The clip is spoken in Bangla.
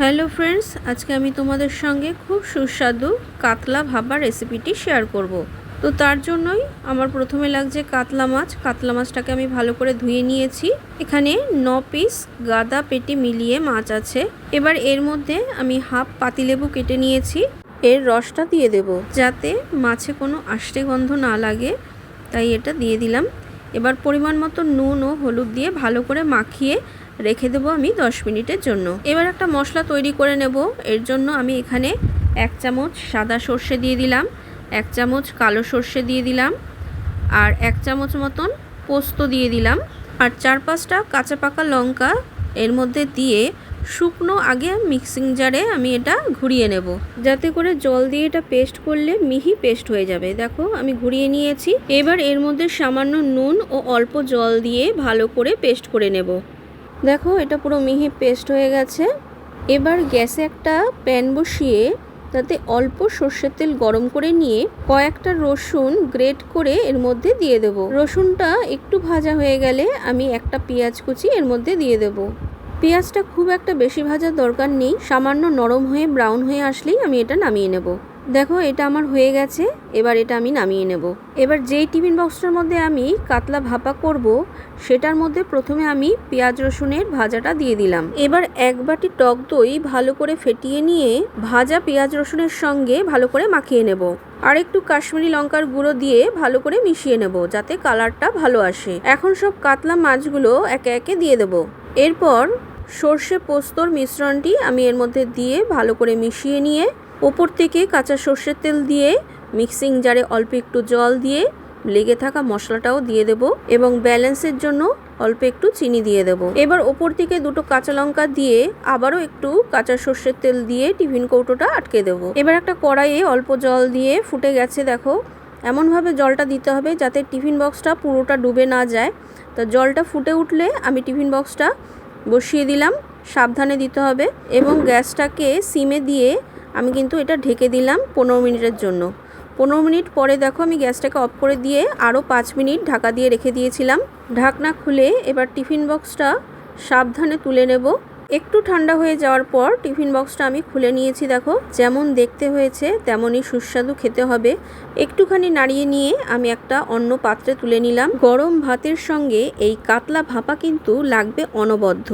হ্যালো ফ্রেন্ডস, আজকে আমি তোমাদের সঙ্গে খুব সুস্বাদু কাতলা ভাবা রেসিপিটি শেয়ার করব। তো তার জন্যই আমার প্রথমে লাগছে কাতলা মাছ। কাতলা মাছটাকে আমি ভালো করে ধুয়ে নিয়েছি। এখানে ন পিস গাদা পেটে মিলিয়ে মাছ আছে। এবার এর মধ্যে আমি হাফ পাতিলেবু কেটে নিয়েছি। এর রসটা দিয়ে দেব। যাতে মাছে কোনো আষ্টে গন্ধ না লাগে, তাই এটা দিয়ে দিলাম। এবার পরিমাণ মতো নুন ও হলুদ দিয়ে ভালো করে মাখিয়ে রেখে দেবো আমি দশ মিনিটের জন্য। এবার একটা মশলা তৈরি করে নেব। এর জন্য আমি এখানে এক চামচ সাদা সর্ষে দিয়ে দিলাম, এক চামচ কালো সর্ষে দিয়ে দিলাম, আর এক চামচ মতন পোস্ত দিয়ে দিলাম। আর চার পাঁচটা কাঁচা পাকা লঙ্কা এর মধ্যে দিয়ে শুকনো আগে মিক্সিং জারে আমি এটা ঘুরিয়ে নেব। যাতে করে জল দিয়ে এটা পেস্ট করলে মিহি পেস্ট হয়ে যাবে। দেখো, আমি ঘুরিয়ে নিয়েছি। এবার এর মধ্যে সামান্য নুন ও অল্প জল দিয়ে ভালো করে পেস্ট করে নেব। দেখো, এটা পুরো মিহি পেস্ট হয়ে গেছে। এবার গ্যাসে একটা প্যান বসিয়ে তাতে অল্প সর্ষের তেল গরম করে নিয়ে কয়েকটা রসুন গ্রেট করে এর মধ্যে দিয়ে দেব। রসুনটা একটু ভাজা হয়ে গেলে আমি একটা পেঁয়াজ কুচি এর মধ্যে দিয়ে দেব। পেঁয়াজটা খুব একটা বেশি ভাজার দরকার নেই, সামান্য নরম হয়ে, ব্রাউন হয়ে আসলেই আমি এটা নামিয়ে নেব। দেখো, এটা আমার হয়ে গেছে, এবার এটা আমি নামিয়ে নেব। এবার যেই টিফিন বক্সটার মধ্যে আমি কাতলা ভাপা করব, সেটার মধ্যে প্রথমে আমি পেঁয়াজ রসুনের ভাজাটা দিয়ে দিলাম। এবার এক বাটি টক দই ভালো করে ফেটিয়ে নিয়ে ভাজা পেঁয়াজ রসুনের সঙ্গে ভালো করে মাখিয়ে নেব। আর একটু কাশ্মীরি লঙ্কার গুঁড়ো দিয়ে ভালো করে মিশিয়ে নেব, যাতে কালারটা ভালো আসে। এখন সব কাতলা মাছগুলো একে একে দিয়ে দেব। এরপর সর্ষে পোস্তর মিশ্রণটি আমি এর মধ্যে দিয়ে ভালো করে মিশিয়ে নিয়ে ওপর থেকে কাঁচা সর্ষের তেল দিয়ে মিক্সিং জারে অল্প একটু জল দিয়ে লেগে থাকা মশলাটাও দিয়ে দেব এবং ব্যালেন্সের জন্য অল্প একটু চিনি দিয়ে দেব। এবার ওপর থেকে দুটো কাঁচা লঙ্কা দিয়ে আবারও একটু কাঁচা সর্ষের তেল দিয়ে টিফিন কৌটোটা আটকে দেব। এবার একটা কড়াইয়ে অল্প জল দিয়ে ফুটে গেছে দেখো। এমনভাবে জলটা দিতে হবে যাতে টিফিন বক্সটা পুরোটা ডুবে না যায়। তো জলটা ফুটে উঠলে আমি টিফিন বক্সটা বসিয়ে দিলাম। সাবধানে দিতে হবে এবং গ্যাসটাকে সিমে দিয়ে আমি কিন্তু এটা ঢেকে দিলাম পনেরো মিনিটের জন্য। পনেরো মিনিট পরে দেখো আমি গ্যাসটাকে অফ করে দিয়ে আরও পাঁচ মিনিট ঢাকা দিয়ে রেখে দিয়েছিলাম। ঢাকনা খুলে এবার টিফিন বক্সটা সাবধানে তুলে নেব। একটু ঠান্ডা হয়ে যাওয়ার পর টিফিন বক্সটা আমি খুলে নিয়েছি দেখো। যেমন দেখতে হয়েছে তেমনই সুস্বাদু খেতে হবে। একটুখানি নাড়িয়ে নিয়ে আমি একটা অন্য পাত্রে তুলে নিলাম। গরম ভাতের সঙ্গে এই কাতলা ভাপা কিন্তু লাগবে অনবদ্য।